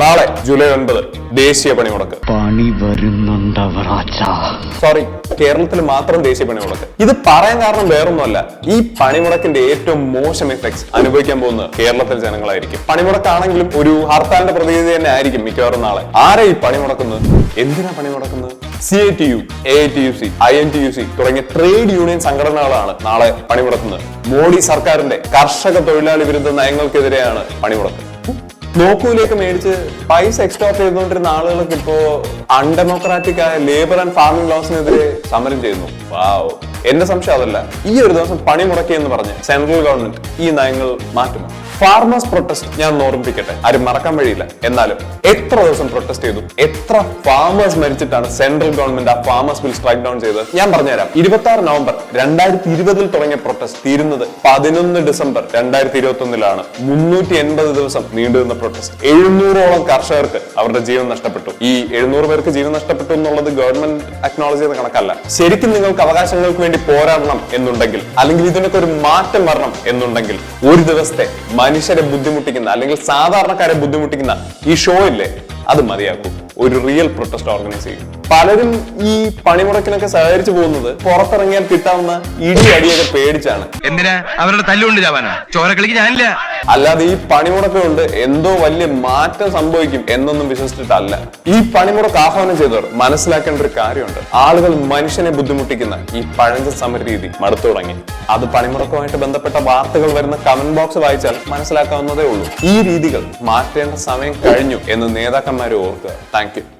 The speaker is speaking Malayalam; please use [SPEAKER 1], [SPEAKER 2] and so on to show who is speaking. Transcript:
[SPEAKER 1] നാളെ ജൂലൈ ഒൻപത് ദേശീയ പണിമുടക്ക്.
[SPEAKER 2] പണി വരുന്നുണ്ട്
[SPEAKER 1] സോറി കേരളത്തിൽ മാത്രം ദേശീയ പണിമുടക്ക്. ഇത് പറയാൻ കാരണം വേറൊന്നുമല്ല. ഈ പണിമുടക്കിന്റെ ഏറ്റവും മോശം എഫക്ട്സ് അനുഭവിക്കാൻ പോകുന്നത് കേരളത്തിലെ ജനങ്ങളായിരിക്കും. പണിമുടക്കാണെങ്കിലും ഒരു ഹർത്താലിന്റെ പ്രതിനിധി തന്നെ ആയിരിക്കും മിക്കവാറും നാളെ. ആരെ ഈ പണിമുടക്കുന്നത്? എന്തിനാ പണിമുടക്കുന്നത്? C I T U A I T U C I N T U C തുടങ്ങിയ ട്രേഡ് യൂണിയൻ സംഘടനകളാണ് നാളെ പണിമുടക്കുന്നത്. മോഡി സർക്കാരിന്റെ കർഷക തൊഴിലാളി വിരുദ്ധ നയങ്ങൾക്കെതിരെയാണ് പണിമുടക്ക്. നോക്കൂലേക്ക് മേടിച്ച് പൈസ എക്സ്ട്രാ ചെയ്തുകൊണ്ടിരുന്ന ആളുകൾക്ക് ഇപ്പോ അൺഡെമോക്രാറ്റിക് ആയ ലേബർ ആൻഡ് ഫാർമിംഗ് ലോസിനെതിരെ സമരം ചെയ്യുന്നു. വാവ് എന്റെ സംശയം അതല്ല. ഈ ഒരു ദിവസം പണി മുടക്കി എന്ന് പറഞ്ഞ് സെൻട്രൽ ഗവൺമെന്റ് ഈ നയങ്ങൾ മാറ്റുമോ? ഫാർമേഴ്സ് പ്രൊട്ടസ്റ്റ് ഞാൻ ഓർമ്മിപ്പിക്കട്ടെ. ആരും മറക്കാൻ വഴിയില്ല. എന്നാലും എത്ര ദിവസം പ്രൊട്ടസ്റ്റ് ചെയ്തു? എത്ര ഫാമേഴ്സ് മരിച്ചിട്ടാണ് സെൻട്രൽ ഗവൺമെന്റ് ആ ഫാമേഴ്സ് ബിൽ സ്ട്രൈക്ക് ഡൗൺ ചെയ്തത്? ഞാൻ പറഞ്ഞുതരാം. ഇരുപത്തി ആറ് നവംബർ രണ്ടായിരത്തി ഇരുപതിൽ തുടങ്ങിയ പ്രൊട്ടസ്റ്റ് തീരുന്നത് പതിനൊന്ന് ഡിസംബർ രണ്ടായിരത്തി ഇരുപത്തി ഒന്നിലാണ് മുന്നൂറ്റി എൺപത് ദിവസം നീണ്ടുനിന്ന പ്രൊട്ടസ്റ്റ്. എഴുന്നൂറോളം കർഷകർക്ക് അവരുടെ ജീവൻ നഷ്ടപ്പെട്ടു. ഈ എഴുന്നൂറ് പേർക്ക് ജീവൻ നഷ്ടപ്പെട്ടു എന്നുള്ളത് ഗവൺമെന്റ് അക്നോളജ് ചെയ്ത കണക്കല്ല. ശരിക്കും നിങ്ങൾക്ക് അവകാശങ്ങൾക്ക് വേണ്ടി പോരാടണം എന്നുണ്ടെങ്കിൽ അല്ലെങ്കിൽ ഇതിനൊക്കെ ഒരു മാറ്റം വരണം എന്നുണ്ടെങ്കിൽ ഒരു ദിവസത്തെ മനുഷ്യരെ ബുദ്ധിമുട്ടിക്കുന്ന അല്ലെങ്കിൽ സാധാരണക്കാരെ ബുദ്ധിമുട്ടിക്കുന്ന ഈ ഷോ ഇല്ലേ അത് മതിയാക്കും. ഒരു റിയൽ പ്രൊട്ടസ്റ്റ് ഓർഗനൈസ് ചെയ്യും. പലരും ഈ പണിമുടക്കിനൊക്കെ സഹകരിച്ചു പോകുന്നത് പുറത്തിറങ്ങിയാൽ കിട്ടാവുന്ന ഇടി അടിയൊക്കെ പേടിച്ചാണ്.
[SPEAKER 3] എന്തിനാ? അവരുടെ തല്ലുകൊണ്ട് ചാവാനാ ചോരക്കളിക്ക് ഞാനില്ല.
[SPEAKER 1] അല്ലാതെ ഈ പണിമുടക്ക് കൊണ്ട് എന്തോ വലിയ മാറ്റം സംഭവിക്കും എന്നൊന്നും വിശ്വസിച്ചിട്ടല്ല. ഈ പണിമുടക്ക് ആഹ്വാനം ചെയ്തവർ മനസ്സിലാക്കേണ്ട ഒരു കാര്യമുണ്ട്. ആളുകൾ മനുഷ്യനെ ബുദ്ധിമുട്ടിക്കുന്ന ഈ പഴഞ്ച സമര രീതി മടുത്തു തുടങ്ങി. അത് പണിമുടക്കുമായിട്ട് ബന്ധപ്പെട്ട വാർത്തകൾ വരുന്ന കമന്റ് ബോക്സ് വായിച്ചാൽ മനസ്സിലാക്കാവുന്നതേ ഉള്ളൂ. ഈ രീതികൾ മാറ്റേണ്ട സമയം കഴിഞ്ഞു എന്ന് നേതാക്കന്മാരെ ഓർക്കുക. Thank you